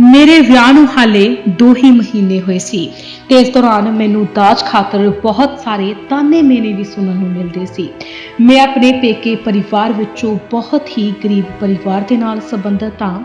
ਮੇਰੇ ਵਿਆਹ ਨੂੰ ਹਾਲੇ 2 ਹੀ ਮਹੀਨੇ ਹੋਏ ਸੀ। ਤੇ ਇਸ ਦੌਰਾਨ ਮੈਨੂੰ ਦਾਜ ਖਾਤਰ ਬਹੁਤ ਸਾਰੇ ਤਾਨੇ ਮੇਨੇ ਵੀ ਸੁਣਨ ਨੂੰ ਮਿਲਦੇ ਸੀ। ਮੈਂ ਆਪਣੇ ਪੇਕੇ ਪਰਿਵਾਰ ਵਿੱਚੋਂ ਬਹੁਤ ਹੀ ਗਰੀਬ ਪਰਿਵਾਰ ਦੇ ਨਾਲ ਸੰਬੰਧਿਤ ਹਾਂ।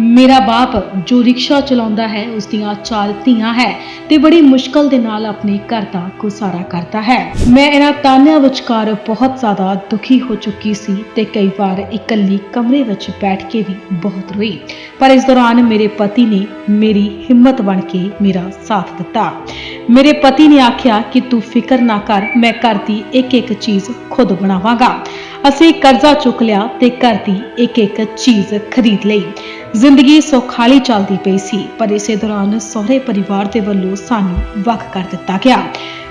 ਮੇਰਾ ਬਾਪ ਜੋ ਰਿਕਸ਼ਾ ਚਲਾਉਂਦਾ ਹੈ, ਉਸ ਦੀਆਂ ਚਾਰ ਧੀਆਂ ਹੈ ਤੇ ਬੜੀ ਮੁਸ਼ਕਲ ਦੇ ਨਾਲ ਆਪਣੇ ਘਰ ਦਾ ਗੁਜ਼ਾਰਾ ਕਰਦਾ ਹੈ। ਮੈਂ ਇਹਨਾਂ ਤਾਨਿਆਂ ਵਿਚਕਾਰ ਬਹੁਤ ਜ਼ਿਆਦਾ ਦੁਖੀ ਹੋ ਚੁੱਕੀ ਸੀ ਤੇ ਕਈ ਵਾਰ ਇਕੱਲੀ ਕਮਰੇ ਵਿੱਚ ਬੈਠ ਕੇ ਵੀ ਬਹੁਤ ਰੋਈ। ਪਰ ਇਸ ਦੌਰਾਨ ਮੇਰੇ ਪਤੀ ਨੇ ਮੇਰੀ ਹਿੰਮਤ ਬਣ ਕੇ ਮੇਰਾ ਸਾਥ ਦਿੱਤਾ। ਮੇਰੇ ਪਤੀ ਨੇ ਆਖਿਆ ਕਿ ਤੂੰ ਫਿਕਰ ਨਾ ਕਰ, ਮੈਂ ਘਰ ਦੀ ਇੱਕ ਇੱਕ ਚੀਜ਼ ਖੁਦ ਬਣਾਵਾਂਗਾ। ਅਸੀਂ ਕਰਜ਼ਾ ਚੁੱਕ ਲਿਆ ਤੇ ਘਰ ਦੀ ਇੱਕ ਇੱਕ ਚੀਜ਼ ਖਰੀਦ ਲਈ। ਜ਼ਿੰਦਗੀ ਸੁਖਾਲੀ ਚੱਲਦੀ ਪਈ ਸੀ, ਪਰ ਇਸੇ ਦੌਰਾਨ ਸਹੁਰੇ ਪਰਿਵਾਰ ਦੇ ਵੱਲੋਂ ਸਾਨੂੰ ਵੱਖ ਕਰ ਦਿੱਤਾ ਗਿਆ।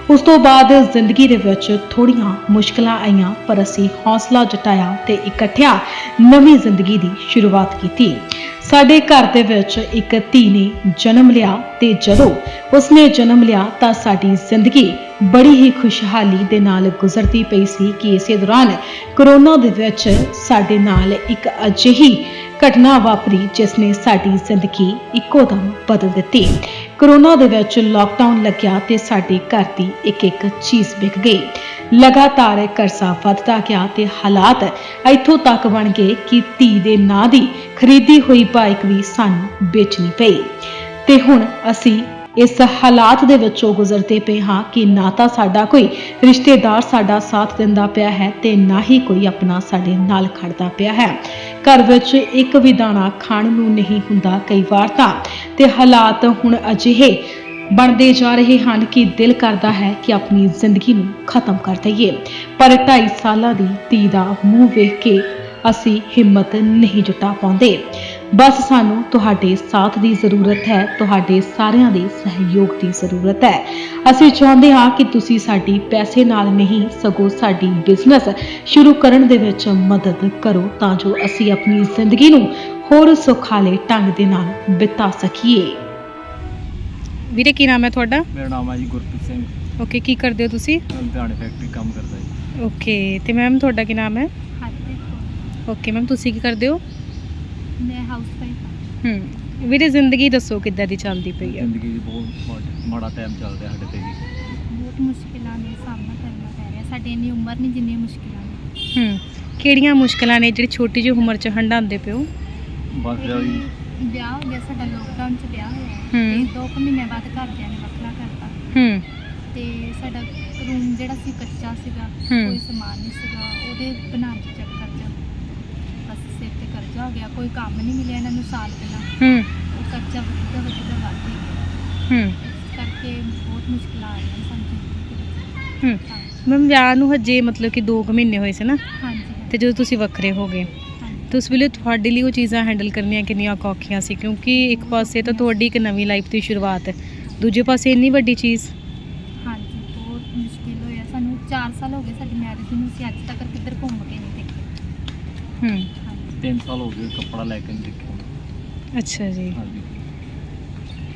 ਉਸ ਤੋਂ ਬਾਅਦ ਜ਼ਿੰਦਗੀ ਦੇ ਵਿੱਚ ਥੋੜੀਆਂ ਮੁਸ਼ਕਲਾਂ ਆਈਆਂ, ਪਰ ਅਸੀਂ ਹੌਸਲਾ ਜਟਾਇਆ ਤੇ ਇਕੱਠਿਆਂ ਨਵੀਂ ਜ਼ਿੰਦਗੀ ਦੀ ਸ਼ੁਰੂਆਤ ਕੀਤੀ। ਸਾਡੇ ਘਰ ਦੇ ਵਿੱਚ ਇੱਕ ਧੀ ਨੇ ਜਨਮ ਲਿਆ ਤੇ ਜਦੋਂ ਉਸਨੇ ਜਨਮ ਲਿਆ ਤਾਂ ਸਾਡੀ ਜ਼ਿੰਦਗੀ ਬੜੀ ਹੀ ਖੁਸ਼ਹਾਲੀ ਦੇ ਨਾਲ ਗੁਜ਼ਰਦੀ ਪਈ ਸੀ ਕਿ ਇਸੇ ਦੌਰਾਨ ਕਰੋਨਾ ਦੇ ਵਿੱਚ ਸਾਡੇ ਨਾਲ ਇੱਕ ਅਜਿਹੀ ਘਟਨਾ ਵਾਪਰੀ ਜਿਸ ਨੇ ਸਾਡੀ ਜ਼ਿੰਦਗੀ ਇੱਕੋ ਦਮ ਬਦਲ ਦਿੱਤੀ। ਕਰੋਨਾ ਦੇ ਵਿੱਚ ਲਾਕਡਾਊਨ ਲੱਗਿਆ ਤੇ ਸਾਡੇ ਘਰ ਦੀ ਇੱਕ ਇੱਕ ਚੀਜ਼ ਵਿਕ ਗਈ। ਲਗਾਤਾਰ ਕਰਜ਼ਾ ਵੱਧਦਾ ਗਿਆ ਤੇ ਹਾਲਾਤ ਇੱਥੋਂ ਤੱਕ ਬਣ ਗਏ ਕਿ ਧੀ ਦੇ ਨਾਂ ਦੀ ਖਰੀਦੀ ਹੋਈ ਬਾਈਕ ਵੀ ਸਾਨੂੰ ਵੇਚਣੀ ਪਈ। ਤੇ ਹੁਣ ਅਸੀਂ ਇਸ ਹਾਲਾਤ ਦੇ ਵਿੱਚੋਂ ਗੁਜ਼ਰਦੇ ਪਏ ਹਾਂ ਕਿ ਨਾ ਤਾਂ ਸਾਡਾ ਕੋਈ ਰਿਸ਼ਤੇਦਾਰ ਸਾਡਾ ਸਾਥ ਦਿੰਦਾ ਪਿਆ ਹੈ ਤੇ ਨਾ ਹੀ ਕੋਈ ਆਪਣਾ ਸਾਡੇ ਨਾਲ ਖੜਦਾ ਪਿਆ ਹੈ। ਘਰ ਵਿੱਚ ਇੱਕ ਵੀ ਦਾਣਾ ਖਾਣ ਨੂੰ ਨਹੀਂ ਹੁੰਦਾ ਕਈ ਵਾਰ ਤਾਂ। ਤੇ ਹਾਲਾਤ ਹੁਣ ਅਜਿਹੇ ਬਣਦੇ ਜਾ ਰਹੇ ਹਨ ਕਿ ਦਿਲ ਕਰਦਾ ਹੈ ਕਿ ਆਪਣੀ ਜ਼ਿੰਦਗੀ ਨੂੰ ਖਤਮ ਕਰ ਦਈਏ। ਪਰ 2.5 ਸਾਲਾਂ ਦੀ ਧੀ ਦਾ ਮੂੰਹ ਵੇਖ ਕੇ ਅਸੀਂ ਹਿੰਮਤ ਨਹੀਂ ਜੁਟਾ ਪਾਉਂਦੇ। ਬਸ ਸਾਨੂੰ ਤੁਹਾਡੇ ਸਾਥ ਦੀ ਜ਼ਰੂਰਤ ਹੈ ਤੁਹਾਡੇ ਸਾਰਿਆਂ ਦੇ ਸਹਿਯੋਗ ਦੀ ਜ਼ਰੂਰਤ ਹੈ। ਅਸੀਂ ਚਾਹੁੰਦੇ ਹਾਂ ਕਿ ਤੁਸੀਂ ਸਾਡੀ ਪੈਸੇ ਨਾਲ ਨਹੀਂ ਸਗੋਂ ਸਾਡੀ ਬਿਜ਼ਨਸ ਸ਼ੁਰੂ ਕਰਨ ਦੇ ਵਿੱਚ ਮਦਦ ਕਰੋ ਤਾਂ ਜੋ ਅਸੀਂ ਆਪਣੀ ਜ਼ਿੰਦਗੀ ਨੂੰ ਹੋਰ ਸੁਖਾਲੇ ਢੰਗ ਦੇ ਨਾਲ ਬਿਤਾ ਸਕੀਏ। ਵੀਰੇ ਕੀ ਨਾਮ ਹੈ ਤੁਹਾਡਾ? ਮੇਰਾ ਨਾਮ ਹੈ ਜੀ ਗੁਰਪ੍ਰੀਤ ਸਿੰਘ। ਓਕੇ ਕੀ ਕਰਦੇ ਹੋ ਤੁਸੀਂ? ਮੈਂ ਲੁਧਿਆਣੇ ਫੈਕਟਰੀ ਕੰਮ ਕਰਦਾ ਜੀ। ਓਕੇ ਤੇ ਮੈਮ ਤੁਹਾਡਾ ਕੀ ਨਾਮ ਹੈ? ਹਰਪ੍ਰੀਤ ਕੌਰ। ਓਕੇ ਮੈਮ ਤੁਸੀਂ ਕੀ ਕਰਦੇ ਹੋ? ਮੈਂ ਹਾਊਸ ਵਾਈਫ ਹਾਂ ਹੂੰ। ਵੀਰੇ ਜ਼ਿੰਦਗੀ ਦੱਸੋ ਕਿੱਦਾਂ ਦੀ ਚੱਲਦੀ ਪਈ ਹੈ ਜ਼ਿੰਦਗੀ 'ਚ ਬਹੁਤ ਮਾੜਾ- ਮਾੜਾ ਟਾਈਮ ਚੱਲ ਰਿਹਾ ਸਾਡੇ ਤੇ ਜੀ ਬਹੁਤ ਮੁਸ਼ਕਿਲਾਂ ਨੇ ਸਾਹਮਣਾ ਕਰਨਾ ਪੈ ਰਿਹਾ। ਸਾਡੀ ਇੰਨੀ ਉਮਰ ਨਹੀਂ ਜਿੰਨੀ ਮੁਸ਼ਕਿਲਾਂ ਨੇ। ਹੂੰ। ਕਿਹੜੀਆਂ ਮੁਸ਼ਕਲਾਂ ਨੇ ਜਿਹੜੀ ਛੋਟੀ ਜਿਹੀ ਉਮਰ 'ਚ ਹੰਡਾਉਂਦੇ ਪਿਓ ਬਸ ਜਿਹੜਾ ਜੀ ਇਹ ਵਿਆਹ ਹੋ ਗਿਆ ਸਾਡਾ ਲੋਕਡਾਊਨ 'ਚ ਵਿਆਹ ਹੋਇਆ। ਹੂੰ। ਤੇ ਦੋ ਕੁ ਮਹੀਨਿਆਂ ਬਾਅਦ ਘਰਦਿਆਂ ਨੇ ਵੱਖਰਾ ਕਰਤਾ। ਹੂੰ। ਤੇ ਸਾਡਾ ਰੂਮ ਜਿਹੜਾ ਸੀ ਕੱਚਾ ਸੀਗਾ ਹੂੰ। ਕੋਈ ਸਮਾਨ ਨਹੀਂ ਸੀਗਾ ਉਹਦੇ ਬਣਾਉਣ 'ਚ ਹੋ ਗਿਆ ਕੋਈ ਕੰਮ ਨਹੀਂ ਮਿਲਿਆ ਇਹਨਾਂ ਨੂੰ ਸਾਲ ਪਹਿਲਾਂ। ਹੂੰ। ਉਹ ਕਰਜ਼ਾ ਵੱਧਦਾ ਵੱਧਦਾ ਵੱਧ ਹੀ ਗਿਆ। ਹੂੰ। ਇਸ ਕਰਕੇ ਬਹੁਤ ਮੁਸ਼ਕਿਲਾਂ ਆ ਰਹੀਆਂ ਸਾਨੂੰ ਜ਼ਿੰਦਗੀ ਦੇ ਹੂੰ ਵਿੱਚ। ਹਾਂ। ਮੈਮ ਵਿਆਹ ਨੂੰ ਹਜੇ ਮਤਲਬ ਕਿ 2 ਮਹੀਨੇ ਹੋਏ ਸੀ ਨਾ? ਹਾਂਜੀ ਹਾਂਜੀ, ਤੇ ਜਦੋਂ ਤੁਸੀਂ ਵੱਖਰੇ ਹੋ ਗਏ ਹਾਂਜੀ। ਤੇ ਉਸ ਵੇਲੇ ਤੁਹਾਡੇ ਲਈ ਉਹ ਚੀਜ਼ਾਂ ਹੈਂਡਲ ਕਰਨੀਆਂ ਕਿੰਨੀਆਂ ਔਖ- ਔਖੀਆਂ ਸੀ? ਕਿਉਂਕਿ ਇੱਕ ਪਾਸੇ ਤਾਂ ਤੁਹਾਡੀ ਇੱਕ ਨਵੀਂ ਲਾਈਫ ਦੀ ਸ਼ੁਰੂਆਤ ਹੈ ਦੂਜੇ ਪਾਸੇ ਇੰਨੀ ਵੱਡੀ ਚੀਜ਼। ਹਾਂਜੀ ਬਹੁਤ ਮੁਸ਼ਕਿਲ ਹੋਇਆ ਸਾਨੂੰ। 4 ਸਾਲ ਹੋ ਗਏ ਸਾਡੀ ਮੈਰਿਜ ਨੂੰ ਅਸੀਂ ਅੱਜ ਤੱਕ ਕਿੱਧਰ ਘੁੰਮ ਕੇ ਨਹੀਂ ਦੇਖੇ। ਹੂੰ। 3 ਸਾਲ ਹੋ ਗਏ ਕੱਪੜਾ ਲੈ ਕੇ ਨਹੀਂ ਦੇਖਿਆ। ਅੱਛਾ ਜੀ। ਹਾਂਜੀ।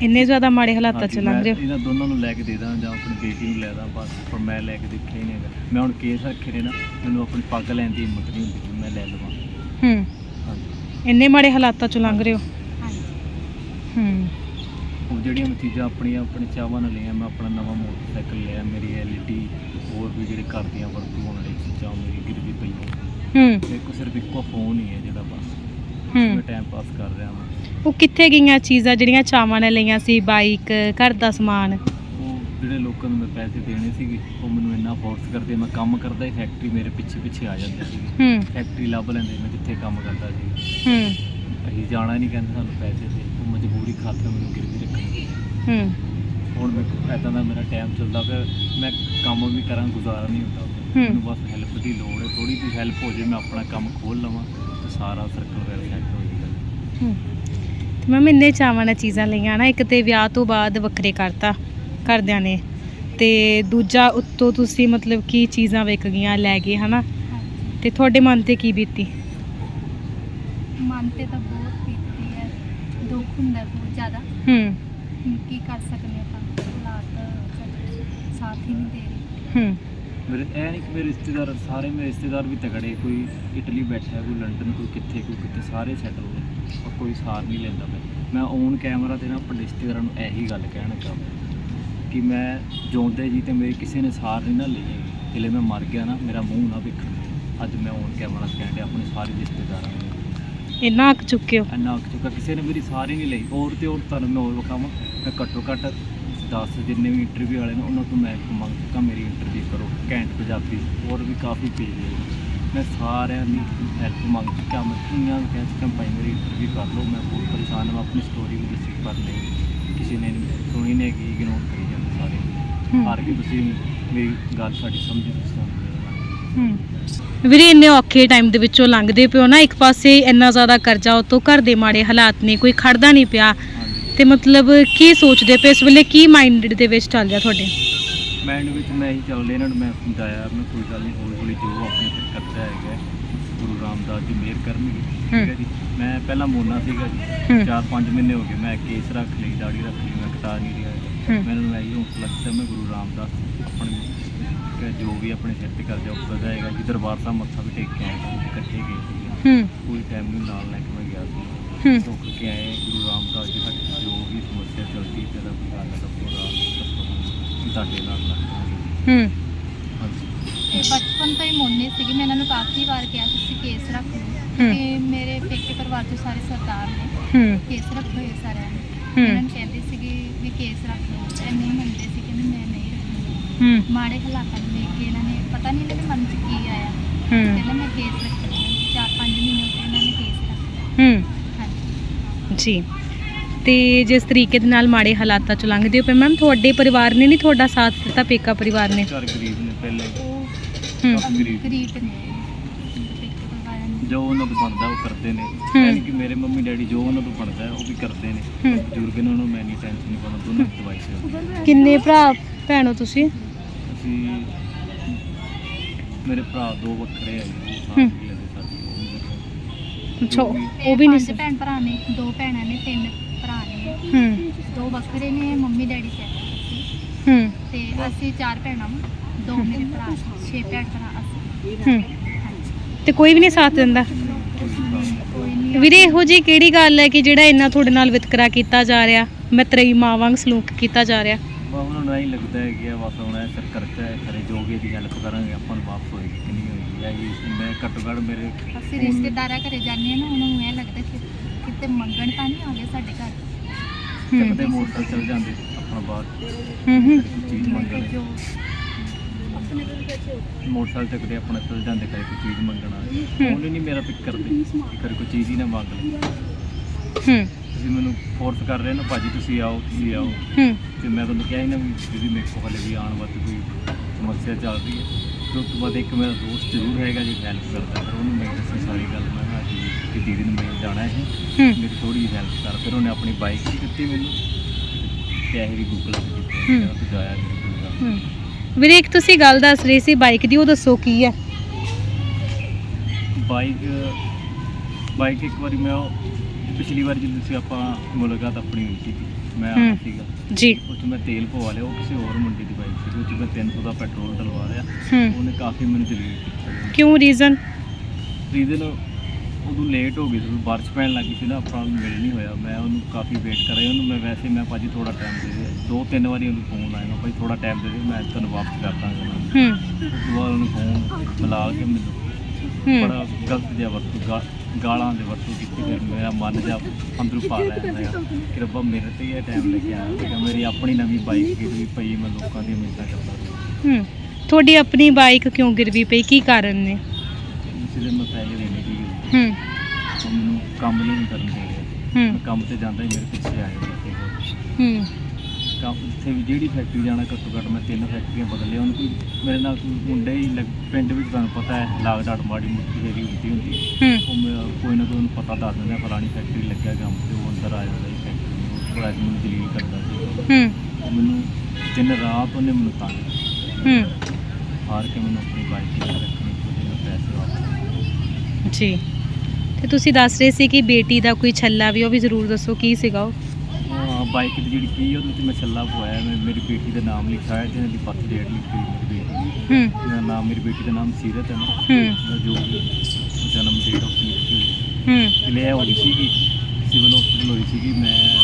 ਇੰਨੇ ਜ਼ਿਆਦਾ ਮਾੜੇ ਹਾਲਾਤਾਂ 'ਚ ਹਾਂਜੀ, ਲੰਘ ਮੈਂ ਰਹੇ ਹੋ? ਇਹਨਾਂ ਦੋਨਾਂ ਨੂੰ ਲੈ ਕੇ ਦੇ ਦਾਂ ਜਾਂ ਆਪਣੀ ਬੇਟੀ ਨੂੰ ਲੈ ਦਾਂ ਬਸ ਪਰ ਮੈਂ ਲੈ ਕੇ ਦੇਖਿਆ ਹੀ ਨਹੀਂ ਹੈਗਾ। ਮੈਂ ਹੁਣ ਕੇਸ ਰੱਖੇ ਨੇ ਨਾ ਮੈਨੂੰ ਆਪਣੀ ਪੱਗ ਲੈਣ ਦੀ ਹਿੰਮਤ ਨਹੀਂ ਹੁੰਦੀ ਕਿ ਮੈਂ ਲੈ ਲਵਾਂ। ਹੂੰ। ਹਾਂਜੀ। ਇੰਨੇ ਮਾੜੇ ਹਾਲਾਤਾਂ 'ਚ ਲੰਘ ਰਹੇ ਹੋ? ਹਾਂਜੀ। ਹੂੰ। ਉਹ ਜਿਹੜੀਆਂ ਮੈਂ ਚੀਜ਼ਾਂ ਆਪਣੀਆਂ ਆਪਣੇ ਚਾਹਵਾਂ ਨਾਲ ਲਈਆਂ ਮੈਂ ਆਪਣਾ ਨਵਾਂ ਮੋਟਰਸਾਈਕਲ ਲਿਆ ਮੇਰੀ ਐਲਈਡੀ ਹੋਰ ਵੀ ਜਿਹੜੇ ਘਰ ਦੀਆਂ ਵਰਤੋਂ ਹੋਣ ਵਾਲੀ ਚੀਜ਼ਾਂ ਮੇਰੀ ਪਈਆਂ ਹੂੰ। ਕੋਲ ਸਿਰਫ ਇੱਕੋ ਫੋਨ ਹੀ ਹੈ ਜਿਹੜਾ ਬਸ। ਹੂੰ। ਮੈਂ ਟਾਈਮ ਪਾਸ ਕਰ ਰਿਹਾ ਹਾਂ ਉਹ ਕਿੱਥੇ ਗਈਆਂ ਚੀਜ਼ਾਂ ਜਿਹੜੀਆਂ ਚਾਵਾਂ ਨੇ ਲਈਆਂ ਸੀ ਬਾਈਕ ਘਰ ਦਾ ਸਮਾਨ? ਉਹ ਜਿਹੜੇ ਲੋਕਾਂ ਨੂੰ ਮੈਂ ਪੈਸੇ ਦੇਣੇ ਸੀਗੇ ਉਹ ਮੈਨੂੰ ਇੰਨਾ ਫੋਰਸ ਕਰਦੇ ਮੈਂ ਕੰਮ ਕਰਦਾ ਹੀ ਫੈਕਟਰੀ ਮੇਰੇ ਪਿੱਛੇ ਪਿੱਛੇ ਆ ਜਾਂਦੇ ਸੀਗੇ। ਹੂੰ। ਫੈਕਟਰੀ ਲੱਭ ਲੈਂਦੇ ਮੈਂ ਜਿੱਥੇ ਕੰਮ ਕਰਦਾ ਸੀ। ਹੂੰ। ਅਸੀਂ ਜਾਣਾ ਨਹੀਂ ਕਹਿੰਦੇ ਸਾਨੂੰ ਪੈਸੇ ਦੇ ਉਹ ਮਜਬੂਰੀ ਖਾਤਰ ਮੈਨੂੰ ਗਿਰਵੀ ਰੱਖਣੀ। ਹੂੰ। ਹੁਣ ਮੈਂ ਐਦਾਂ ਦਾ ਮੇਰਾ ਟਾਈਮ ਚੱਲਦਾ ਫਿਰ ਮੈਂ ਕੰਮ ਵੀ ਕਰਾਂ ਗੁਜ਼ਾਰਾ ਨਹੀਂ ਹੁੰਦਾ। ਮੈਨੂੰ ਬਸ ਹੈਲਪ ਦੀ ਲੋੜ ਹੈ ਥੋੜੀ ਜਿਹੀ ਹੈਲਪ ਹੋ ਜੇ ਮੈਂ ਆਪਣਾ ਕੰਮ ਖੋਲ ਲਵਾਂ ਤੇ ਸਾਰਾ ਸਰਕਲ ਵਗੈਰਾ ਸੈੱਟ ਹੋ ਜਾਏਗਾ ਹੂੰ। ਤੇ ਮੈਂ ਇੰਨੇ ਚਾਵਾਂ ਨਾਲ ਚੀਜ਼ਾਂ ਲਈਆਂ ਨਾ ਇੱਕ ਤੇ ਵਿਆਹ ਤੋਂ ਬਾਅਦ ਵੱਖਰੇ ਕਰਤਾ ਘਰਦਿਆਂ ਨੇ ਤੇ ਦੂਜਾ ਉੱਤੋਂ ਤੁਸੀਂ ਮਤਲਬ ਕੀ ਚੀਜ਼ਾਂ ਵਿਕ ਗਈਆਂ ਲੈ ਗਏ ਹਨਾ? ਤੇ ਤੁਹਾਡੇ ਮਨ ਤੇ ਕੀ ਬੀਤੀ? ਮਨ ਤੇ ਤਾਂ ਬਹੁਤ ਬੀਤਦੀ ਹੈ ਦੁੱਖ ਹੁੰਦਾ ਬਹੁਤ ਜ਼ਿਆਦਾ। ਹੂੰ। ਕੀ ਕਰ ਸਕਦੇ ਆਪਾਂ? ਹਾਲਾਤ ਸਾਥ ਹੀ ਨਹੀਂ ਦੇ ਰਹੇ। ਹੂੰ। ਮੇਰੇ ਇਹ ਨਹੀਂ ਕਿ ਮੇਰੇ ਰਿਸ਼ਤੇਦਾਰ ਸਾਰੇ ਮੇਰੇ ਰਿਸ਼ਤੇਦਾਰ ਵੀ ਤਗੜੇ ਕੋਈ ਇਟਲੀ ਬੈਠਾ ਹੈ ਕੋਈ ਲੰਡਨ ਕੋਈ ਕਿੱਥੇ ਕੋਈ ਕਿੱਥੇ ਸਾਰੇ ਸੈਟਲ ਹੋ ਗਏ। ਪਰ ਕੋਈ ਸਾਰ ਨਹੀਂ ਲੈਂਦਾ ਪਿਆ। ਮੈਂ ਔਨ ਕੈਮਰਾ ਤੇ ਨਾ ਆਪਣੇ ਰਿਸ਼ਤੇਦਾਰਾਂ ਨੂੰ ਇਹੀ ਗੱਲ ਕਹਿਣ ਲੱਗਾ ਕਿ ਮੈਂ ਜਿਉਂਦੇ ਜੀ ਤੇ ਮੇਰੀ ਕਿਸੇ ਨੇ ਸਾਰ ਨਹੀਂ ਨਾ ਲਈ ਹੈਗੀ ਜਿਲੇ ਮੈਂ ਮਰ ਗਿਆ ਨਾ ਮੇਰਾ ਮੂੰਹ ਨਾ ਵੇਖਣ ਅੱਜ ਮੈਂ ਔਨ ਕੈਮਰਾ ਕਹਿਣ ਡਿਆ ਆਪਣੇ ਸਾਰੇ ਰਿਸ਼ਤੇਦਾਰਾਂ ਨੂੰ। ਇੰਨਾ ਅੱਕ ਚੁੱਕੇ ਹੋ ਇੰਨਾ ਅੱਕ ਚੁੱਕਾ ਕਿਸੇ ਨੇ ਮੇਰੀ ਸਾਰੀ ਨਹੀਂ ਲਈ। ਹੋਰ ਤੇ ਹੋਰ ਤੁਹਾਨੂੰ ਮੈਂ ਹੋਰ ਵਿਖਾਵਾਂ। ਮੈਂ ਘੱਟੋ ਘੱਟ 10 ਜਿੰਨੇ ਵੀ ਇੰਟਰਵਿਊ ਵਾਲੇ ਨੇ ਉਹਨਾਂ ਤੋਂ ਮੈਂ ਮੰਗ ਚੁੱਕਾ ਮੇਰੀ ਇੰਟਰਵਿਊ ਕਰੋ। ਘੈਂਟ ਪੰਜਾਬੀ ਹੋਰ ਵੀ ਕਾਫੀ ਪੇਜ ਹੈ ਮੈਂ ਸਾਰਿਆਂ ਦੀ ਹੈਲਪ ਮੰਗ ਚੁੱਕਾ ਮੈਂ ਦੁਨੀਆਂ ਨੂੰ ਕਹਿ ਚੁੱਕਾ ਭਾਈ ਮੇਰੀ ਇੰਟਰਵਿਊ ਕਰ ਲਓ। ਮੈਂ ਬਹੁਤ ਪਰੇਸ਼ਾਨ ਹਾਂ ਮੈਂ ਆਪਣੀ ਸਟੋਰੀ ਵੀ ਦੱਸੀ ਪਰ ਨਹੀਂ। ਕਿਸੇ ਨੇ ਨਹੀਂ ਸੁਣੀ ਨੇ ਕਿ ਇਗਨੋਰ ਕਰੀ ਜਾਂਦੇ ਸਾਰੇ। ਹਾਰ ਕੇ ਤੁਸੀਂ ਮੇਰੀ ਗੱਲ ਸਾਡੀ ਸਮਝੀ ਤੁਸੀਂ ਹੂੰ। ਵੀਰੇ ਇੰਨੇ ਔਖੇ ਟਾਈਮ ਦੇ ਵਿੱਚੋਂ ਲੰਘਦੇ ਪਿਓ ਨਾ ਇੱਕ ਪਾਸੇ ਇੰਨਾ ਜ਼ਿਆਦਾ ਕਰਜ਼ਾ ਉਤੋਂ ਘਰ ਦੇ ਮਾੜੇ ਹਾਲਾਤ ਨੇ ਕੋਈ ਖੜਦਾ ਨਹੀਂ ਪਿਆ ਤੇ ਮਤਲਬ ਕੀ ਸੋਚਦੇ ਪਏ ਇਸ ਵੇਲੇ ਕੀ ਮਾਈਂਡ ਦੇ ਵਿੱਚ ਚੱਲ ਰਿਹਾ ਤੁਹਾਡੇ ਮਾਈਂਡ ਵਿੱਚ ਮੈਂ ਇਹੀ ਚੱਲਦੇ ਇਹਨਾਂ ਨੂੰ ਮੈਂ ਸਮਝਾਇਆ ਮੈਂ ਕੋਈ ਗੱਲ ਨਹੀਂ ਹੌਲੀ ਹੌਲੀ ਜੋ ਆਪਣੇ ਫਿਰ ਕਰਦਾ ਹੈਗਾ ਹੈ, ਗੁਰੂ ਰਾਮਦਾਸ ਜੀ ਮਿਹਰ ਕਰਨਗੇ ਠੀਕ ਹੈ ਜੀ ਮੈਂ ਪਹਿਲਾਂ ਮੋਨਾ ਸੀਗਾ ਜੀ ਹੂੰ। 4-5 ਮਹੀਨੇ ਹੋ ਗਏ ਮੈਂ ਕੇਸ ਰੱਖ ਲਈ ਦਾੜੀ ਰੱਖ ਲਈ ਮੈਂ ਕਟਾ ਨਹੀਂ ਰਿਹਾ। ਹੂੰ। ਮੈਨੂੰ ਇਹੀ ਹੌਸਲਾ ਦਿੱਤਾ ਮੈਂ ਗੁਰੂ ਰਾਮਦਾਸ ਆਪਣੇ ਜੋ ਵੀ ਆਪਣੇ ਸਿਰ ਤੇ ਕਰਜ਼ਾ ਉੱਪਰ ਜਾਏਗਾ ਜੀ ਦਰਬਾਰ ਸਾਹਿਬ ਮੱਥਾ ਵੀ ਟੇਕ ਕੇ ਆਏ ਸੀ ਇਕੱਠੇ ਗਏ ਸੀ। ਹੂੰ। ਕੋਈ ਟਾਈਮ ਨੂੰ ਨਾਲ ਲੈ ਕੇ ਮੈਂ ਗਿਆ ਸੀ। ਹੂੰ। ਰੁਕ ਕੇ ਆਏ ਗੁਰੂ ਰਾਮਦਾਸ ਜੀ ਸਾਡੀ ਜੋ ਵੀ ਸਮੱਸਿਆ ਚੱਲਦੀ ਤੇ ਦਾ ਹੱਲ ਦਾ ਪੂਰਾ ਤੁਹਾਡੇ ਨਾਲ ਲੱਗਾਂਗੇ ਹੂੰ। ਹਾਂਜੀ। ਤੇ ਬਚਪਨ ਤੋਂ ਹੀ ਮੋਨੇ ਸੀਗੇ ਮੈਂ ਇਹਨਾਂ ਨੂੰ ਕਾਫੀ ਵਾਰ ਕਿਹਾ ਕਿ ਤੁਸੀਂ ਕੇਸ ਰੱਖ। ਲਓ। ਕਿ ਮੇਰੇ ਪੇਕੇ ਪਰਿਵਾਰ ਤੋਂ ਸਾਰੇ ਸਰਦਾਰ ਨੇ ਹੂੰ। ਕੇਸ ਰੱਖੇ ਹੋਏ ਸਾਰਿਆਂ ਨੇ। ਇਹਨਾਂ ਨੂੰ ਕਹਿੰਦੇ ਸੀਗੇ ਵੀ ਕੇਸ ਰੱਖ ਲਓ। ਇਹ ਨਹੀਂ ਮੰਨਦੇ ਸੀ ਕਹਿੰਦੇ ਮੈਂ ਨਹੀਂ ਰੱਖਣੀ ਹੂੰ। ਮਾੜੇ ਹਾਲਾਤਾਂ ਨੂੰ ਕੇ ਇਹਨਾਂ ਨੇ ਪਤਾ ਨਹੀਂ ਇਹਨਾਂ ਦੇ ਮਨ 'ਚ ਕੀ ਆਇਆ। ਹੂੰ। ਕਹਿੰਦਾ ਮੈਂ ਕੇਸ ਰੱਖਣਾ ਹੈ। ਚਾਰ ਪੰਜ ਮਹੀਨੇ ਹੋ ਗਏ ਇਹਨਾਂ ਨੇ ਕੇਸ ਰੱਖਿਆ ਹੂੰ। ਹਾਂਜੀ। ਜੀ। ਤੇ ਜਿਸ ਤਰੀਕੇ ਦੇ ਨਾਲ ਮਾੜੇ ਹਾਲਾਤਾਂ ਚ ਲੰਘਦੇ ਹੋ ਪਏ ਮੈਮ ਤੁਹਾਡੇ ਪਰਿਵਾਰ ਨੇ ਨਹੀਂ ਤੁਹਾਡਾ ਸਾਥ ਦਿੱਤਾ ਪੇਕਾ ਪਰਿਵਾਰ ਨੇ? ਘਰ ਗਰੀਬ ਨੇ ਪਹਿਲੇ। ਉਹ ਹੂੰ। ਕਾਫੀ ਗਰੀਬ। ਗਰੀਬ ਨੇ। ਪੇਕੇ ਪਰਿਵਾਰਾਂ ਨੇ। ਜੋ ਉਹਨਾਂ ਤੋਂ ਬਣਦਾ ਉਹ ਕਰਦੇ ਨੇ। ਹੂੰ। ਯਾਨੀ ਕਿ ਮੇਰੇ ਮੰਮੀ ਡੈਡੀ ਜੋ ਉਹਨਾਂ ਤੋਂ ਬਣਦਾ ਹੈ, ਉਹ ਵੀ ਕਰਦੇ ਨੇ। ਹੂੰ। ਬਜ਼ੁਰਗ ਨੇ ਉਹਨਾਂ ਨੂੰ ਮੈਂ ਨਹੀਂ ਟੈਨਸ਼ਨ ਨਹੀਂ ਪਾਉਂਦਾ ਦੋਨੋਂ ਦਵਾਈ ਸੇ ਕਿੰਨੇ ਭਰਾ ਭੈਣੋ ਤੁਸੀਂ? ਅਸੀਂ ਮੇਰੇ ਭਰਾ ਦੋ ਵੱਖਰੇ ਆ ਜੀ ਉਹ ਹੂੰ। ਸਾਥ ਨਹੀਂ ਲੈਂਦੇ ਸਾਡੀ ਉਹ ਵੀ ਵੱਖਰੇ। ਅੱਛਾ ਤੇ ਉਹ ਵੀ ਨਹੀਂ ਸੀ। ਭੈਣ ਭਰਾ ਨੇ ਦੋ ਭੈਣਾਂ ਨੇ ਤਿੰਨ ਭਰਾ ਨੇ। ਹੂੰ। ਦੋ ਵੱਖਰੇ ਨੇ ਮੰਮੀ ਡੈਡੀ ਸੈਪਰੇਟ ਹੂੰ। ਤੇ ਅਸੀਂ ਚਾਰ ਭੈਣਾਂ ਵਾਂ, ਦੋ ਮੇਰੇ ਭਰਾ ਛੇ ਭੈਣ ਭਰਾ ਅਸੀਂ। ਹੂੰ। ਹਾਂਜੀ। ਤੇ ਕੋਈ ਵੀ ਨਹੀਂ ਸਾਥ ਦਿੰਦਾ? ਕੋਈ ਨਹੀਂ ਵੀਰੇ ਇਹੋ ਜੀ ਕਿਹੜੀ ਗੱਲ ਹੈ ਕਿ ਜਿਹੜਾ ਇੰਨਾ ਤੁਹਾਡੇ ਨਾਲ ਵਿਤਕਰਾ ਕੀਤਾ ਜਾ ਰਿਹਾ ਮੈਂ ਤਰਈ ਮਾਂ ਵਾਂਗ ਸਲੂਕ ਕੀਤਾ ਜਾ ਰਿਹਾ? ਨੂੰ ਇਹ ਲੱਗਦਾ ਹੈ ਕਿ ਬਸ ਹੁਣ ਇਹ ਸਰ ਕਰਤਾ ਹੈ ਕਰੇ ਜੋ ਵੀ ਇਹਦੀ ਹੈਲਪ ਕਰਾਂਗੇ ਆਪਾਂ ਨੂੰ ਵਾਪਸ ਹੋਏਗੀ ਕਿ ਨਹੀਂ ਹੋਏਗੀ। ਇਹ ਜੀ ਮੈਂ ਘੱਟੋ ਘੱਟ ਮੇਰੇ ਅਸੀਂ ਰਿਸ਼ਤੇਦਾਰਾਂ ਘਰੇ ਜਾਂਦੇ ਹਾਂ ਨਾ ਉਹਨਾਂ ਨੂੰ ਇਹ ਲੱਗਦਾ ਕਿ ਕਿਤੇ ਮੰਗਣ ਤਾਂ ਨਹੀਂ ਆ ਗਏ ਸਾਡੇ ਘਰ। ਹੂੰ ਚੱਕਦੇ ਮੋਟਰ ਚਲ ਜਾਂਦੇ ਆਪਣਾ ਬਾਹਰ ਹੂੰ ਹੂੰ। ਚੀਜ਼ ਮੰਗਣ। ਮੋਟਰਸਾਈਕਲ ਚੱਕਦੇ ਆਪਣਾ ਚਲ ਜਾਂਦੇ ਕਰੇ ਕੋਈ ਚੀਜ਼ ਮੰਗਣਾ ਹੂੰ। ਉਹਨੇ ਨਹੀਂ ਮੇਰਾ ਪਿਕ ਕਰਦੇ ਕਰੇ ਕੋਈ ਚੀਜ਼ ਹੀ ਨਾ ਮੰਗ ਲਈ ਹੂੰ। ਤੁਸੀਂ ਮੈਨੂੰ ਫੋਰਸ ਕਰ ਰਹੇ ਹੋ ਨਾ ਭਾਜੀ ਤੁਸੀਂ ਆਓ ਤੁਸੀਂ ਆਓ। ਹੂੰ। ਤੇ ਮੈਂ ਤੁਹਾਨੂੰ ਕਿਹਾ ਸੀ ਨਾ ਵੀ ਦੀਦੀ ਮੇਰੇ ਕੋਲ ਹਲੇ ਵੀ ਆਉਣ ਵਾਸਤੇ ਕੋਈ ਸਮੱਸਿਆ ਚੱਲ ਰਹੀ ਹੈ। ਤੇ ਉਸ ਤੋਂ ਬਾਅਦ ਇੱਕ ਮੇਰਾ ਦੋਸਤ ਜ਼ਰੂਰ ਹੈਗਾ ਜੀ ਹੈਲਪ ਕਰਦਾ। ਫਿਰ ਉਹਨੂੰ ਮੈਂ ਦੱਸੀ ਸਾਰੀ ਗੱਲ ਮੈਂ ਕਿਹਾ ਜੀ ਕਿ ਦੀਦੀ ਨੂੰ ਮਿਲ ਜਾਣਾ ਹੈ। ਹੂੰ। ਮੇਰੀ ਥੋੜੀ ਹੈਲਪ ਕਰ। ਫਿਰ ਉਹਨੇ ਆਪਣੀ ਬਾਈਕ ਵੀ ਦਿੱਤੀ ਮੈਨੂੰ। ਪੈਸੇ ਵੀ ਗੂਗਲ ਤੇ ਦਿੱਤੇ ਹੂੰ। ਕਹਿੰਦਾ ਤੂੰ ਜਾਇਆ ਜੀ ਹੂੰ। ਵੀਰੇ ਇੱਕ ਤੁਸੀਂ ਗੱਲ ਦੱਸ ਰਹੇ ਸੀ ਬਾਈਕ ਦੀ ਉਹ ਦੱਸੋ ਕੀ ਹੈ? ਬਾਈਕ ਬਾਈਕ ਇੱਕ ਵਾਰੀ ਮੈਂ ਪਿਛਲੀ ਵਾਰ ਜਦੋਂ ਸੀ ਆਪਾਂ ਮੁਲਾਕਾਤ ਆਪਣੀ ਹੋਈ ਸੀ ਮੈਂ ਆਇਆ ਹੂੰ। ਸੀਗਾ। ਜੀ। ਉਹ 'ਚ ਮੈਂ ਤੇਲ ਪਵਾ ਲਿਆ ਉਹ ਕਿਸੇ ਹੋਰ ਮੁੰਡੇ ਦੀ ਬਾਈਕ ਸੀ ਉਹ 'ਚ ਮੈਂ 300 ਦਾ ਪੈਟਰੋਲ ਡਲਵਾ ਲਿਆ। ਹੂੰ। ਉਹਨੇ ਕਾਫੀ ਮੈਨੂੰ ਜਲੀਲ ਕੀਤਾ। ਕਿਉਂ ਰੀਜ਼ਨ ਰੀਜ਼ਨ ਉਦੋਂ ਲੇਟ ਹੋ ਗਈ ਸੀ ਬਾਰਿਸ਼ ਪੈਣ ਲੱਗੀ ਸੀ ਨਾ ਆਪਾਂ ਨੂੰ ਮਿਲ ਨਹੀਂ ਹੋਇਆ। ਮੈਂ ਉਹਨੂੰ ਕਾਫੀ ਵੇਟ ਕਰਿਆ ਉਹਨੂੰ ਮੈਂ ਵੈਸੇ ਮੈਂ ਭਾਜੀ ਥੋੜਾ ਟਾਈਮ ਦੇ ਦੇ ਦੋ ਤਿੰਨ ਵਾਰੀ ਉਹਨੂੰ ਫੋਨ ਆਇਆ ਮੈਂ ਭਾਈ ਥੋੜਾ ਟਾਈਮ ਦੇ ਦੇ ਮੈਂ ਤੁਹਾਨੂੰ ਵਾਪਸ ਕਰ ਦਾਂਗਾ। ਹੂੰ। ਉਸ ਤੋਂ ਬਾਅਦ ਉਹਨੂੰ ਫੋਨ ਮਿਲਾ ਕੇ ਮੈਨੂੰ ਬੜਾ ਗਲਤ ਜਿਹਾ ਵਰਤੋਂ ਗਾ- ਗਾਲਾਂ ਦੇ ਵਰਤੋਂ ਕੀਤੀ ਫਿਰ ਮੇਰਾ ਮਨ ਜਾ ਅੰਦਰੋਂ ਪਾ ਲਿਆ ਜਾਂਦਾ ਕਿ ਰੱਬਾ ਮੇਰੇ ਤੇ ਇਹ ਟਾਈਮ ਲੈ ਕੇ ਮੇਰੀ ਆਪਣੀ ਨਵੀਂ ਬਾਈਕ ਗਿਰੀ ਪਈ ਮੈਂ ਲੋਕਾਂ ਦੀ ਮਿੰਤਾਂ ਕਰਦਾ ਸੀ ਹੂੰ। ਤੁਹਾਡੀ ਆਪਣੀ ਬਾਈਕ ਕਿਉਂ ਗਿਰਵੀ ਪਈ? ਕੀ ਕਾਰਨ ਨੇ? ਇਸ ਲਈ ਮੈਂ ਪੈਸੇ ਦੇਣੇ ਸੀ। ਹੂੰ। ਮੈਨੂੰ ਕੰਮ ਨਹੀਂ ਕਰਨ ਦੇ ਰਿਹਾ ਹੂੰ। ਮੈਂ ਕੰਮ ਤੇ ਜਾਂਦਾ ਹੀ ਮੇਰੇ ਪਿੱਛੇ ਆ ਜਾਂਦਾ ਸੀ। ਹੂੰ। ਕੰਮ ਜਿੱਥੇ ਵੀ ਜਿਹੜੀ ਫੈਕਟਰੀ ਜਾਣਾ ਘੱਟੋ ਘੱਟ ਮੈਂ ਤਿੰਨ ਫੈਕਟਰੀਆਂ ਬਦਲੇ ਉਹਨੂੰ ਕੋਈ ਮੇਰੇ ਨਾਲ ਕੋਈ ਮੁੰਡੇ ਹੀ ਲੱਗ- ਪਿੰਡ ਵਿੱਚ ਤੁਹਾਨੂੰ ਪਤਾ ਹੈ ਲਾਗ ਡਾਟ ਮਾੜੀ ਮੁੱਠੀ ਜਿਹੜੀ ਹੁੰਦੀ ਹੁੰਦੀ ਹੂੰ। ਉਹ ਮੈਂ ਕੋਈ ਨਾ ਕੋਈ ਉਹਨੂੰ ਪਤਾ ਦੱਸ ਦਿੰਦਾ ਫਲਾਣੀ ਫੈਕਟਰੀ ਲੱਗਿਆ ਕੰਮ ਤੇ ਉਹ ਅੰਦਰ ਆ ਜਾਂਦਾ ਸੀ ਫੈਕਟਰੀ ਨੂੰ ਉਹ ਥੋੜ੍ਹਾ ਜਿਹਾ ਮੈਨੂੰ ਦਲੀਲ ਕਰਦਾ ਸੀ। ਹੂੰ। ਉਹ ਮੈਨੂੰ ਦਿਨ ਰਾਤ ਉਹਨੇ ਮੈਨੂੰ ਤੰਗ ਹੂੰ। ਹਾਰ ਕੇ ਮੈਨੂੰ ਆਪਣੀ ਬਾਈਕ ਤੇ ਰੱਖਣੀ ਕੋਈ ਨਾ ਪੈਸੇ ਵਾਪਸ ਜੀ। ਤੇ ਤੁਸੀਂ ਦੱਸ ਰਹੇ ਸੀ ਕਿ ਬੇਟੀ ਦਾ ਕੋਈ ਛੱਲਾ ਵੀ ਉਹ ਵੀ ਜ਼ਰੂਰ ਦੱਸੋ ਕੀ ਸੀਗਾ ਉਹ? ਬਾਈਕ ਦੀ ਜਿਹੜੀ ਕੀ ਉਹਦੇ ਤੇ ਮੈਂ ਛੱਲਾ ਪਵਾਇਆ ਮੈਂ ਮੇਰੀ ਬੇਟੀ ਦਾ ਨਾਮ ਲਿਖਿਆ ਹੈ ਤੇ ਇਹਦੀ ਪੱਤ ਡੇਟ ਲਿਖੀ ਹੋਈ ਮੇਰੀ ਬੇਟੀ ਦੀ। ਹੂੰ। ਮੇਰਾ ਨਾਮ ਮੇਰੀ ਬੇਟੀ ਦਾ ਨਾਮ ਸੀਰਤ ਹੈ ਨਾ। ਹੂੰ। ਉਹਦਾ ਜੋ ਵੀ ਜਨਮ ਡੇਟ ਆਫ ਲਿਖੀ ਹੋਈ ਹੂੰ। ਤੇ ਲੈ ਹੋਈ ਸੀ ਕਿ ਸਿਵਲ ਹਸਪੀਟਲ ਹੋਈ ਸੀਗੀ ਮੈਂ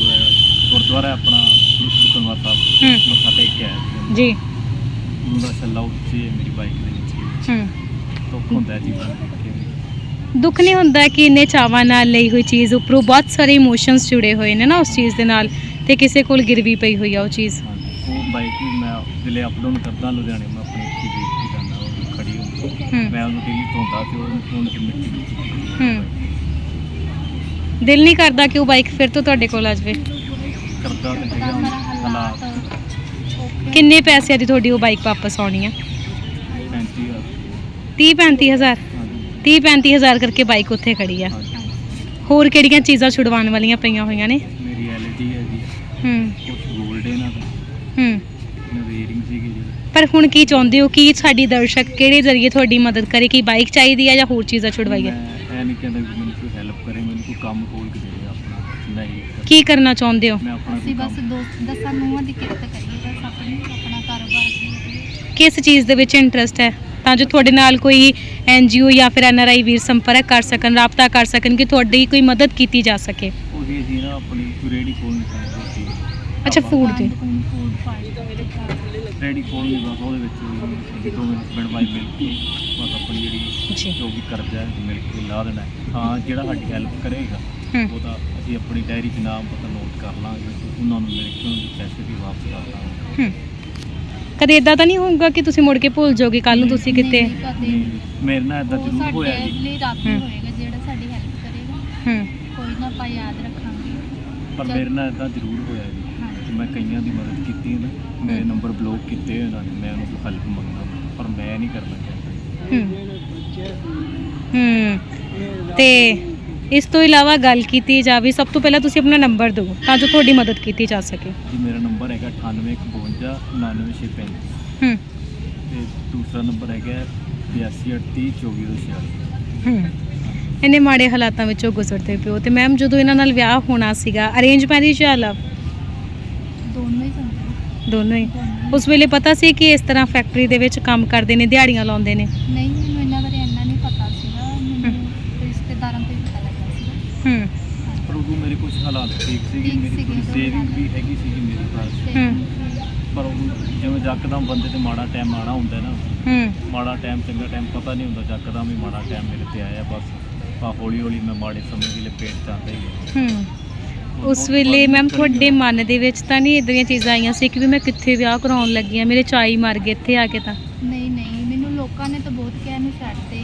ਜੋ ਗੁਰਦੁਆਰਾ ਆਪਣਾ ਸੁਖਨਵਾ ਸਾਹਿਬ ਹੂੰ। ਮੱਥਾ ਟੇਕ ਕੇ ਆਇਆ ਜੀ। ਉਹਦਾ ਛੱਲਾ ਉੱਚੀ ਮੇਰੀ ਬਾਈਕ ਦੇ ਵਿੱਚ ਹੂੰ। ਦੁੱਖ ਹੁੰਦਾ ਜੀਵਨ। ਦੇਖ ਨਹੀਂ ਹੁੰਦਾ ਕਿ ਇੰਨੇ ਚਾਵਾਂ ਨਾਲ ਲਈ ਹੋਈ ਚੀਜ਼ ਉੱਪਰੋਂ ਬਹੁਤ ਸਾਰੇ ਇਮੋਸ਼ਨਸ ਜੁੜੇ ਹੋਏ ਨੇ ਨਾ ਉਸ ਚੀਜ਼ ਦੇ ਨਾਲ ਤੇ ਕਿਸੇ ਕੋਲ ਗਿਰਵੀ ਪਈ ਹੋਈ ਆ ਉਹ ਚੀਜ਼। ਹਾਂਜੀ ਉਹ ਬਾਈਕ ਵੀ ਮੈਂ ਜਿਲੇ ਅਪਡਾਊਨ ਕਰਦਾ ਲੁਧਿਆਣੇ ਮੈਂ ਆਪਣੀ ਅੱਖੀ ਦੇਖ ਕੇ ਜਾਂਦਾ ਉਹ ਖੜੀ ਹੁੰਦੀ ਹੂੰ। ਮੈਂ ਉਹਨੂੰ ਡੇਲੀ ਧੋਂਦਾ ਤੇ ਉਹਨੂੰ ਧੋਣ ਕੇ ਮਿੱਟੀ ਵਿੱਚ ਹੂੰ। ਦਿਲ ਨਹੀਂ ਕਰਦਾ ਕਿ ਉਹ ਬਾਈਕ ਫਿਰ ਤੋਂ ਤੁਹਾਡੇ ਕੋਲ ਆ ਜਾਵੇ। ਕਰਦਾ ਤੇ ਹੈਗਾ ਹਾਲਾਤ। ਕਿੰਨੇ ਪੈਸਿਆਂ ਦੀ ਤੁਹਾਡੀ ਉਹ ਬਾਈਕ ਵਾਪਸ ਆਉਣੀ ਆ? 35 ਆ 30 35000 ਹਾਂਜੀ 30 35000 ਕਰਕੇ ਬਾਈਕ ਉੱਥੇ ਖੜੀ ਆ। ਹੋਰ ਕਿਹੜੀਆਂ ਚੀਜ਼ਾਂ ਛੁਡਵਾਉਣ ਵਾਲੀਆਂ ਪਈਆਂ ਹੋਈਆਂ ਨੇ? ਪਰ ਹੁਣ ਕੀ ਚਾਹੁੰਦੇ ਹੋ? ਕਿ ਸਾਡੀ ਦਰਸ਼ਕ ਕਿਹੜੇ ਜ਼ਰੀਏ ਤੁਹਾਡੀ ਮਦਦ ਕਰੇ? ਕਿ ਬਾਈਕ ਚਾਹੀਦੀ ਆ ਜਾਂ ਹੋਰ ਚੀਜ਼ਾਂ ਛੁਡਵਾਈਏ? ਮੈਂ ਇਹ ਨਹੀਂ ਕਹਿੰਦਾ ਵੀ ਮੈਨੂੰ ਕੋਈ ਹੈਲਪ ਕਰੇ ਮੈਨੂੰ ਕੋਈ ਕੰਮ ਖੋਲ ਕੇ ਦੇ ਆਪਣਾ। ਨਹੀਂ। ਕੀ ਕਰਨਾ ਚਾਹੁੰਦੇ ਹੋ? ਮੈਂ ਆਪਣਾ ਅਸੀਂ ਕੋਈ ਬਸ ਕੰਮ ਦੋ ਦਸਾਂ ਨੂੰਹਾਂ ਦੀ ਕਿਰਤ ਕਰੀਏ ਬਸ ਆਪਣੀ ਆਪਣਾ ਕਾਰੋਬਾਰ ਅੱਗੇ ਵਧਾਈਏ। ਕਿਸ ਚੀਜ਼ ਦੇ ਵਿੱਚ ਇੰਟਰਸਟ ਹੈ? ਤਾਂ ਜੋ ਤੁਹਾਡੇ ਨਾਲ ਕੋਈ ਐਨਜੀਓ ਜਾਂ ਫਿਰ ਐਨਆਰਆਈ ਵੀਰ ਸੰਪਰਕ ਕਰ ਸਕਣ ਰਾਬਤਾ ਕਰ ਸਕਣ ਕਿ ਤੁਹਾਡੀ ਕੋਈ ਮਦਦ ਕੀਤੀ ਜਾ ਸਕੇ। ਉਹ ਜੀ ਨਾ ਆਪਣੀ ਰੇੜੀ ਚਾਹੁੰਦੇ ਸੀ। ਅੱਛਾ, food ਦੀ। ਰੈਡੀ ਖੋਲ੍ਹਣੀ ਬਸ ਉਹਦੇ ਵਿੱਚ ਮੇਰੇ ਹਸਬੈਂਡ ਵਾਈਫ ਮਿਲ ਕੇ ਬਸ ਆਪਣੀ ਜਿਹੜੀ ਜੀ। ਵੀ ਕਰਜ਼ਾ ਹੈ ਮਿਲ ਕੇ ਲਾ ਦੇਣਾ ਹੈ। ਜਿਹੜਾ ਸਾਡੀ ਹੈਲਪ ਕਰੇਗਾ ਉਹਦਾ ਅਸੀਂ ਆਪਣੀ ਡਾਇਰੀ 'ਚ ਨਾਮ ਪਤਾ ਨੋਟ ਕਰ ਲਾਂਗੇ ਉਹਨਾਂ ਨੂੰ ਮਿਲ ਕੇ ਉਹਨਾਂ ਦੇ ਪੈਸੇ ਵੀ ਵਾਪਸ ਕਰ ਹੂੰ। ਕਦੇ ਇਦਾਂ ਤਾਂ ਨਹੀਂ ਹੋਊਗਾ ਕਿ ਤੁਸੀਂ ਮੁੜ ਕੇ ਭੁੱਲ ਜਾਓਗੇ? ਕੱਲ ਨੂੰ ਤੁਸੀਂ ਕਿਤੇ। ਮੇਰੇ ਨਾਲ ਇਦਾਂ ਜ਼ਰੂਰ ਹੋਇਆ ਜੀ। ਲਈ ਰੱਬ ਹੂੰ। ਹੋਏਗਾ ਜਿਹੜਾ ਸਾਡੀ ਹੈਲਪ ਕਰੇਗਾ। ਹੂੰ। ਕੋਈ ਨਾ ਆਪਾਂ ਯਾਦ ਰੱਖਾਂਗੇ। ਪਰ ਮੇਰੇ ਨਾਲ ਇਦਾਂ ਜ਼ਰੂਰ ਹੋਇਆ ਜੀ। ਕਿ ਮੈਂ ਕਈਆਂ ਦੀ ਮਦਦ ਕੀਤੀ ਹੈ ਨਾ। ਮੇਰੇ। ਨੰਬਰ ਬਲੌਕ ਕੀਤੇ ਹੋਏ ਨੇ ਮੈਂ ਉਹਨਾਂ ਤੋਂ ਹੈਲਪ ਮੰਗਦਾ ਪਰ ਮੈਂ ਨਹੀਂ ਕਰਨਾ ਚਾਹੁੰਦਾ। ਹੂੰ। ਹੂੰ। ਤੇ ਇਸ ਤੋਂ ਇਲਾਵਾ ਗੱਲ ਕੀਤੀ ਜਾਵੇ ਸਭ ਤੋਂ ਪਹਿਲਾਂ ਤੁਸੀਂ ਆਪਣਾ ਨੰਬਰ ਦਿਓ ਤਾਂ ਜੋ ਤੁਹਾਡੀ ਮਦਦ ਕੀਤੀ ਜਾ ਸਕੇ। ਜੀ ਮੇਰਾ ਨੰਬਰ ਹੈਗਾ 9852 99635 ਹੂੰ। ਤੇ ਦੂਸਰਾ ਨੰਬਰ ਹੈਗਾ 82382446 ਹੂੰ। ਇਹਨੇ ਮਾੜੇ ਹਾਲਾਤਾਂ ਵਿੱਚੋਂ ਗੁਜ਼ਰਦੇ ਪਿਓ ਤੇ ਮੈਮ ਜਦੋਂ ਇਹਨਾਂ ਨਾਲ ਵਿਆਹ ਹੋਣਾ ਸੀਗਾ ਅਰੇਂਜ ਮੈਰਿਜ ਜਾਂ ਲਵ ਹੀ ਦੋਨੋਂ ਹੀ। ਉਸ ਵੇਲੇ ਪਤਾ ਸੀ ਕਿ ਇਸ ਤਰ੍ਹਾਂ ਫੈਕਟਰੀ ਦੇ ਵਿੱਚ ਕੰਮ ਕਰਦੇ ਨੇ ਦਿਹਾੜੀਆਂ ਲਾਉਂਦੇ ਨੇ? ਨਹੀਂ ਮੈਨੂੰ ਇਹਨਾਂ ਬਾਰੇ ਇੰਨਾ ਨਹੀਂ ਪਤਾ ਸੀਗਾ ਮੈਨੂੰ ਰਿਸ਼ਤੇਦਾਰਾਂ ਤੋਂ ਹੀ ਪਤਾ ਲੱਗਾ ਸੀ ਹੂੰ ਪਰ ਉਦੋਂ ਮੇਰੇ ਕੁਝ ਹਾਲਾਤ ਠੀਕ ਸੀਗੇ ਠੀਕ ਮੇਰੀ ਥੋੜੀ ਸੇਵਿੰਗ। ਵੀ ਹੈਗੀ ਸੀਗੀ ਮੇਰੇ ਪਾਸ ਹੂੰ। ਪਰ ਉਦੋਂ ਜਿਵੇਂ ਜੱਕਦਮ ਬੰਦੇ ਤੇ ਮਾੜਾ ਟਾਈਮ ਆਣਾ ਹੁੰਦਾ ਨਾ ਹੂੰ। ਮਾੜਾ ਟਾਈਮ ਚੰਗਾ ਟਾਈਮ ਪਤਾ ਨਹੀਂ ਹੁੰਦਾ ਜੱਕਦਮ ਵੀ ਮਾੜਾ ਟਾਈਮ ਮੇਰੇ ਤੇ ਆਇਆ ਬਸ ਆ ਹੌਲੀ ਹੌਲੀ ਮੈਂ ਮਾੜੇ ਸਮੇਂ ਦੀ ਲਪੇਟ ਚ ਆਉਂਦਾ ਹੀ ਹੂੰ। ਉਸ ਵੇਲੇ ਮੈਮ ਤੁਹਾਡੇ ਮਨ ਦੇ ਵਿੱਚ ਤਾਂ ਨਹੀਂ ਇਦਾਂ ਦੀਆਂ ਚੀਜ਼ਾਂ ਆਈਆਂ ਸੀ ਕਿ ਵੀ ਮੈਂ ਕਿੱਥੇ ਵਿਆਹ ਕਰਾਉਣ ਲੱਗੀ ਆ ਮੇਰੇ ਚਾਈ ਮਰ ਗਏ ਇੱਥੇ ਆ ਕੇ ਤਾਂ। ਨਹੀਂ ਨਹੀਂ ਮੈਨੂੰ ਲੋਕਾਂ ਨੇ ਤਾਂ ਬਹੁਤ ਕਿਹਾ ਇਹਨੂੰ ਛੱਡ ਦੇ।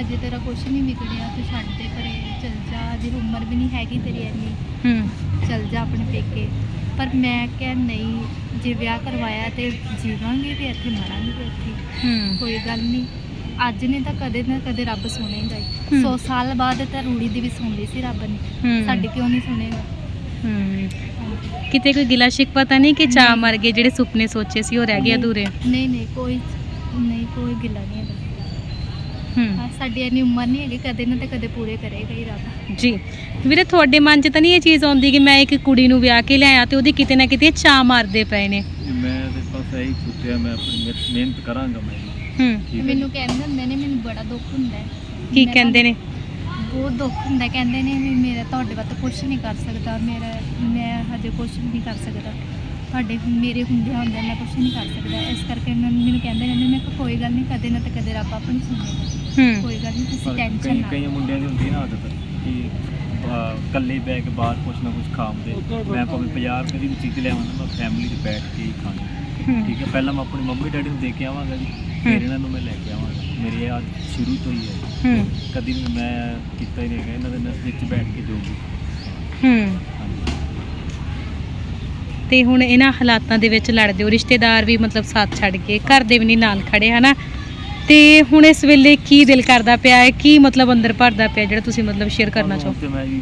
ਅਜੇ ਤੇਰਾ ਕੁਝ ਨਹੀਂ ਵਿਗੜਿਆ ਤੂੰ ਛੱਡ ਦੇ ਪਰੇ ਚਲ ਜਾ ਅਜੇ ਉਮਰ ਵੀ ਨਹੀਂ ਹੈਗੀ ਤੇਰੀ ਇੰਨੀ। ਹੂੰ। ਚਲ ਜਾ ਆਪਣੇ ਪੇਕੇ। ਪਰ ਮੈਂ ਕਿਹਾ ਨਹੀਂ ਜੇ ਵਿਆਹ ਕਰਵਾਇਆ ਤੇ ਜੀਵਾਂਗੇ ਵੀ ਇੱਥੇ ਮਰਾਂਗੇ ਵੀ ਇੱਥੇ। ਹੂੰ। ਕੋਈ ਗੱਲ ਨਹੀਂ। ਅੱਜ ਨੇ ਤਾਂ ਕਦੇ ਨਾ ਕਦੇ ਰੱਬ ਸੁਣੇਗਾ ਹੀ। ਹੂੰ। 100 ਸਾਲ ਬਾਅਦ ਤਾਂ ਰੂੜੀ ਦੀ ਵੀ ਸੁਣ ਲਈ ਸੀ ਰੱਬ ਨੇ। ਸਾਡੀ ਕਿਉਂ ਨਹੀਂ ਸੁਣੇਗਾ? ਹੂੰ। ਕਿਤੇ ਕੋਈ ਗਿਲਾ ਸ਼ਿਕਵਾ ਤਾਂ ਨਹੀਂ ਕਿ ਨਹੀਂ। ਮਰ ਗਏ ਜਿਹੜੇ ਸੁਪਨੇ ਸੋਚੇ ਸੀ ਉਹ ਰਹਿ ਗਏ। ਅਧੂਰੇ। ਨਹੀਂ ਨਹੀਂ ਕੋਈ ਨਹੀਂ ਕੋਈ ਗਿਲਾ ਨਹੀਂ ਹੈਗਾ। ਹੂੰ। ਹਾਂ, ਸਾਡੀ ਇੰਨੀ ਉਮਰ ਨਹੀਂ ਹੈਗੀ ਕਦੇ ਨਾ ਤੇ ਕਦੇ ਪੂਰੇ ਕਰੇਗਾ ਹੀ ਰੱਬ ਜੀ। ਵੀਰੇ ਤੁਹਾਡੇ ਮਨ 'ਚ ਤਾਂ ਨਹੀਂ ਇਹ ਚੀਜ਼ ਆਉਂਦੀ ਕਿ ਮੈਂ ਇੱਕ ਕੁੜੀ ਨੂੰ ਵਿਆਹ ਕੇ ਲਿਆਇਆ ਤੇ ਉਹਦੀ ਕਿਤੇ ਨਾ ਕਿਤੇ ਚਾਹ ਮਾਰਦੇ ਪਏ ਨੇ? ਮੈਂ ਤੇ ਬਸ ਇਹੀ ਸੋਚਿਆ ਮੈਂ ਆਪਣੀ ਮਿਹਨਤ- ਮਿਹਨਤ ਕਰਾਂਗਾ ਮੈਂ। ਹੂੰ। ਠੀਕ ਹੈ। ਮੈਨੂੰ ਕਹਿੰਦੇ ਹੁੰਦੇ ਨੇ ਮੈਨੂੰ ਬੜਾ ਦੁੱਖ ਹੁੰਦਾ ਹੈ। ਕੀ ਮੈਂ ਕਹਿੰਦੇ ਨੇ? ਬਹੁਤ ਦੁੱਖ ਹੁੰਦਾ ਹੈ, ਕਹਿੰਦੇ ਨੇ ਵੀ ਮੇਰਾ ਤੁਹਾਡੇ ਵਾਸਤੇ ਕੁਝ ਨਹੀਂ ਕਰ ਸਕਦਾ ਮੇਰਾ ਮੈਂ ਹਜੇ ਕੁਝ ਨਹੀਂ ਕਰ ਸਕਦਾ। ਤੁਹਾਡੇ ਮੇਰੇ ਹੁੰਦਿਆਂ ਹੁੰਦਿਆਂ ਮੈਂ ਕੁਝ ਨਹੀਂ ਕਰ ਸਕਦਾ। ਇਸ ਕਰਕੇ ਮੈਨੂੰ ਕਹਿੰਦੇ ਰਹਿੰਦੇ ਮੈਂ ਕਿਹਾ ਕੋਈ ਗੱਲ ਨਹੀਂ ਕਦੇ ਨਾ ਤੇ ਕਦੇ ਰੱਬ ਆਪਣੀ ਸੁਣੇਗਾ ਹੂੰ। ਕੋਈ ਗੱਲ ਨਹੀਂ ਤੁਸੀਂ ਪਰ ਟੈਨਸ਼ਨ ਕਈ ਨਾ ਕਈ ਮੁੰਡਿਆਂ ਦੀ ਹੁੰਦੀ ਨਾ ਆਦਤ ਕਿ ਅਹ, ਇਕੱਲੇ ਬੈ ਕੇ ਬਾਹਰ ਕੁਛ ਨਾ ਕੁਛ ਖਾਂਦੇ ਮੈਂ ਭਾਵੇਂ 50 ਰੁਪਏ ਦੀ ਵੀ ਚੀਜ਼ ਲਿਆਵਾਂ ਨਾ ਮੈਂ ਫੈਮਿਲੀ 'ਚ ਬੈਠ ਕੇ ਹੀ ਖਾਣੀ। ਹੂੰ। ਠੀਕ ਹੈ ਪਹਿਲਾਂ ਮੈਂ ਆਪਣੀ ਮੰਮੀ ਡੈਡੀ ਨੂੰ ਦੇ ਕੇ ਆਵਾਂਗਾ ਜੀ ਫਿਰ ਇਹਨਾਂ ਨੂੰ ਮੈਂ ਲੈ ਕੇ ਆਵਾਂਗਾ। ਮੇਰੇ ਇਹ ਅੱਜ ਸ਼ੁਰੂ ਤੋਂ ਹੀ ਹੈ। ਹੂੰ। ਕਦੀ ਵੀ ਮੈਂ ਕੀਤਾ ਹੀ ਨਹੀਂ ਹੈਗਾ ਇਹਨਾਂ ਦੇ ਨਸ ਵਿੱਚ ਬੈਠ ਕੇ ਜੋ ਵੀ। ਹੂੰ। ਹਾਂਜੀ। ਤੇ ਹੁਣ ਇਹਨਾਂ ਹਾਲਾਤਾਂ ਦੇ ਵਿੱਚ ਲੜਦੇ ਹੋ ਰਿਸ਼ਤੇਦਾਰ ਵੀ ਮਤਲਬ ਸਾਥ ਛੱਡ ਕੇ ਘਰ ਦੇ ਵੀ ਨਹੀਂ ਨਾਲ ਖੜੇ ਹਨਾ? ਤੇ ਹੁਣ ਇਸ ਵੇਲੇ ਕੀ ਦਿਲ ਕਰਦਾ ਪਿਆ ਹੈ? ਕੀ ਮਤਲਬ ਅੰਦਰ ਭਰਦਾ ਪਿਆ ਜਿਹੜਾ ਤੁਸੀਂ ਮਤਲਬ ਸ਼ੇਅਰ ਕਰਨਾ ਚਾਹੋ? ਤੇ ਮੈਂ ਜੀ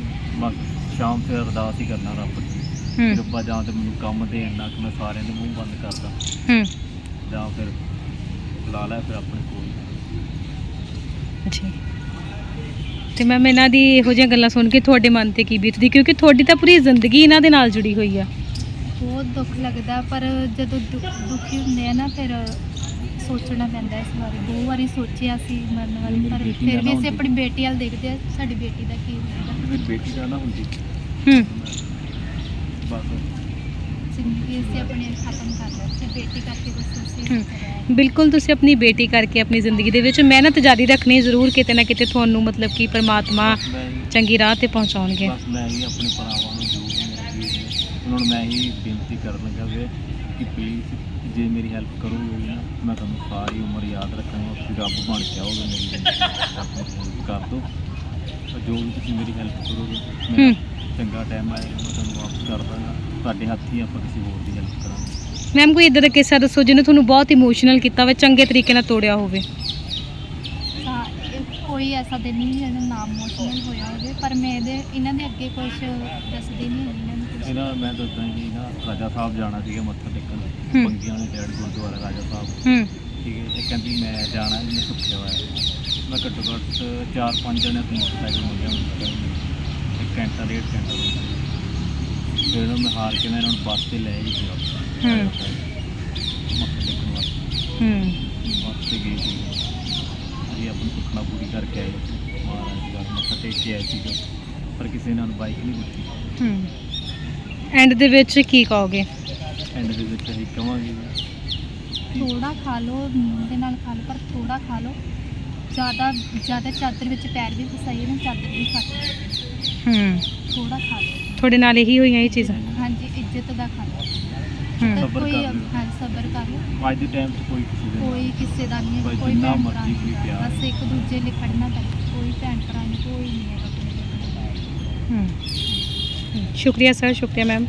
ਸ਼ਾਮ ਤੇ ਅਰਦਾਸ ਹੀ ਕਰਨਾ ਰੱਬ ਕਿ ਹੂੰ। ਰੱਬਾ ਜਾਂ ਤੇ ਮੈਨੂੰ ਕੰਮ ਦੇਣ ਨਾ ਕਿ ਮੈਂ ਸਾਰਿਆਂ ਦੇ ਮੂੰਹ ਬੰਦ ਕਰਦਾ। ਹੂੰ। ਜਾਂ ਫਿਰ ਲਾ ਲੈ ਫਿਰ ਆਪਣੇ ਕੋਲ। ਜੀ। ਤੇ ਮੈਮ ਇਹਨਾਂ ਦੀ ਇਹੋ ਜਿਹੀਆਂ ਗੱਲਾਂ ਸੁਣ ਕੇ ਤੁਹਾਡੇ ਮਨ ਤੇ ਕੀ ਬੀਤਦੀ? ਕਿਉਂਕਿ ਤੁਹਾਡੀ ਤਾਂ ਪੂਰੀ ਜ਼ਿੰਦਗੀ ਇਹਨਾਂ ਦੇ ਨਾਲ ਜੁੜੀ ਹੋਈ ਆ। ਬਹੁਤ ਦੁੱਖ ਲੱਗਦਾ ਪਰ ਜਦੋਂ ਦੁ- ਦੁਖੀ ਹੁੰਦੇ ਆ ਨਾ ਫਿਰ ਸੋਚਣਾ ਪੈਂਦਾ ਇਸ ਬਾਰੇ। ਬਹੁਤ ਵਾਰੀ ਸੋਚਿਆ ਸੀ ਮਰਨ ਵਾਲੀ ਪਰ ਫਿਰ ਵੀ ਅਸੀਂ। ਆਪਣੀ ਬੇਟੀ ਵੱਲ ਦੇਖਦੇ ਆ ਸਾਡੀ ਬੇਟੀ ਦਾ ਕੀ ਹੋਏਗਾ ਮੇਰੀ ਬੇਟੀ ਦਾ ਨਾ ਹੁੰਦੀ। ਹੂੰ। ਬਸ। ਜ਼ਿੰਦਗੀ ਅਸੀਂ ਆਪਣੀ ਖਤਮ ਕਰ ਲਈ ਤੇ ਬੇਟੀ ਕਰਕੇ ਕੁਛ ਅਸੀਂ ਹਮ। ਕਰਿਆ ਬਿਲਕੁਲ ਤੁਸੀਂ ਆਪਣੀ ਬੇਟੀ ਕਰਕੇ ਆਪਣੀ ਜ਼ਿੰਦਗੀ ਦੇ ਵਿੱਚ ਮਿਹਨਤ ਜਾਰੀ ਰੱਖਣੀ ਜ਼ਰੂਰ ਕਿਤੇ ਨਾ ਕਿਤੇ ਤੁਹਾਨੂੰ ਮਤਲਬ ਕਿ ਪਰਮਾਤਮਾ ਚੰਗੀ ਰਾਹ ਤੇ ਪਹੁੰਚਾਉਣਗੇ। ਬਸ ਮੈਂ ਹੀ ਆਪਣੇ ਭਰਾਵਾਂ ਨੂੰ ਜੋ ਵੀ ਉਹਨਾਂ ਨੂੰ ਮੈਂ ਹੀ ਬੇਨਤੀ ਕਰਨ ਲੱਗਾ ਵੀ ਕਿ ਪਲੀਜ਼ ਜੇ ਮੇਰੀ ਹੈਲਪ ਕਰੋਗੇ ਨਾ ਮੈਂ ਤੁਹਾਨੂੰ ਸਾਰੀ ਉਮਰ ਯਾਦ ਰੱਖਾਂਗਾ ਤੁਸੀਂ ਰੱਬ ਬਣ ਕੇ ਆਓਗੇ ਮੇਰੀ ਜ਼ਿੰਦਗੀ ਵਿੱਚ, ਕਰ ਦਿਓ। ਤਾਂ ਜੋ ਵੀ ਤੁਸੀਂ ਮੇਰੀ ਹੈਲਪ ਕਰੋਗੇ ਮੇਰਾ ਚੰਗਾ ਟਾਈਮ ਆਏਗਾ ਮੈਂ ਤੁਹਾਨੂੰ ਵਾਪਸ ਕਰ ਦਾਂਗਾ। ਤੁਹਾਡੇ ਹੱਥ ਹੀ ਆਪਾਂ ਕਿਸੇ ਹੋਰ ਦੀ ਹੈਲਪ ਕਰਾਂਗੇ। ਮੈਮ ਕੋਈ ਇਦਾਂ ਦਾ ਕਿੱਸਾ ਦੱਸੋ ਜਿਹਨੇ ਤੁਹਾਨੂੰ ਬਹੁਤ ਇਮੋਸ਼ਨਲ ਕੀਤਾ ਹੋਵੇ ਚੰਗੇ ਤਰੀਕੇ ਨਾਲ ਤੋੜਿਆ ਹੋਵੇ? ਤਾਂ ਇਹ ਕੋਈ ਐਸਾ ਦਿਨ ਨਹੀਂ ਜਿਹਦਾ ਨਾਮ ਇਮੋਸ਼ਨਲ ਹੋਇਆ ਹੋਵੇ ਪਰ ਮੈਂ ਇਹਦੇ ਇਹਨਾਂ ਦੇ ਅੱਗੇ ਕੁਝ ਦੱਸਦੀ ਨਹੀਂ ਹੈਗੀ ਇਹਨਾਂ ਨੂੰ ਕੁਛ। ਇਹਨਾਂ ਮੈਂ ਦੱਸਦਾ ਜੀ ਨਾ ਰਾਜਾ ਸਾਹਿਬ ਜਾਣਾ ਸੀਗਾ ਮੱਥਾ ਹੂੰ। ਬੰਗੀਆਂ ਵਾਲੇ ਡੈਡ ਗੁਰਦੁਆਰਾ ਰਾਜਾ ਸਾਹਿਬ ਹੂੰ। ਠੀਕ ਹੈ ਇਹ ਕਹਿੰਦੀ ਮੈਂ ਜਾਣਾ ਜੀ ਮੈਂ ਸੁੱਖਿਆ ਹੋਇਆ ਮੈਂ ਘੱਟੋ ਘੱਟ ਚਾਰ ਪੰਜ ਜਣੇ ਤੋਂ ਮੋਟਰਸਾਈਕਲ ਮੰਗਿਆ ਹੁੰਦਾ ਇੱਕ ਘੰਟਾ ਡੇਢ ਘੰਟਾ ਰੁਕਿਆ। ਫਿਰ ਉਹਨਾਂ ਮੈਂ ਹਾਰ ਕੇ ਮੈਂ ਇਹਨਾਂ ਨੂੰ ਬੱਸ ਤੇ ਲੈ ਹੀ ਗਿਆ। ਹੂੰ। ਮੱਥਾ ਟੇਕਣ ਵਾਸਤੇ। ਹੂੰ। ਬੱਸ ਤੇ ਗਏ ਸੀ। ਅਸੀਂ ਆਪਣੀ ਸੁਖਨਾ ਪੂਰੀ ਕਰਕੇ ਆਏ। ਮਹਾਰਾਜ ਦਾ ਮੱਥਾ ਟੇਕ ਕੇ ਆਏ ਸੀ ਪਰ ਕਿਸੇ ਨੇ ਸਾਨੂੰ ਬਾਈਕ ਨਹੀਂ ਦਿੱਤੀ। ਹੂੰ। ਐਂਡ ਦੇ ਵਿੱਚ ਕੀ ਕਹੋਗੇ? ਐਂਡ ਦੇ ਵਿੱਚ ਅਸੀਂ ਕਵਾਂਗੇ ਥੋੜਾ ਖਾ ਲਓ ਨੂਨ ਦੇ ਨਾਲ ਖਾ ਲਓ ਪਰ ਥੋੜਾ ਖਾ ਲਓ। ਜ਼ਿਆਦਾ ਜ਼ਿਆਦਾ ਚਾਦਰ ਵਿੱਚ ਪੈਰ ਵੀ ਫਸਾਈਏ ਨਾ ਚਾਦਰ ਵੀ ਫਟ ਹੂੰ। ਥੋੜਾ ਖਾ ਲਓ। ਤੁਹਾਡੇ ਨਾਲ ਇਹੀ ਹੋਈਆਂ ਇਹ ਚੀਜ਼ਾਂ? ਹਾਂਜੀ ਇੱਜ਼ਤ ਦਾ ਖਾ ਲਓ। ਹੂੰ। ਤਾਂ ਸਬਰ ਕੋਈ ਕਰ ਲਓ। ਹਾਂ ਸਬਰ ਕਰ ਲਓ। ਅੱਜ ਦੇ ਟਾਈਮ 'ਚ ਕੋਈ ਕਿਸੇ ਦੇ ਕੋਈ ਕਿਸੇ ਦਾ ਨਹੀਂ ਭਾਈ ਹੈ ਕੋਈ ਜਿੰਨਾ ਭੈਣ ਭਰਾ ਮਰਜ਼ੀ ਕੋਈ ਨਹੀਂ ਪਿਆਰ ਬਸ ਇੱਕ ਦੂਜੇ ਲਈ ਖੜਨਾ ਪੈਂਦਾ ਕੋਈ ਭੈਣ ਭਰਾ ਨਹੀਂ ਕੋਈ ਨਹੀਂ ਹੈ ਆਪਣੇ ਲਈ। ਹੂੰ। ਸ਼ੁਕਰੀਆ ਸਰ। ਸ਼ੁਕਰੀਆ ਮੈਮ।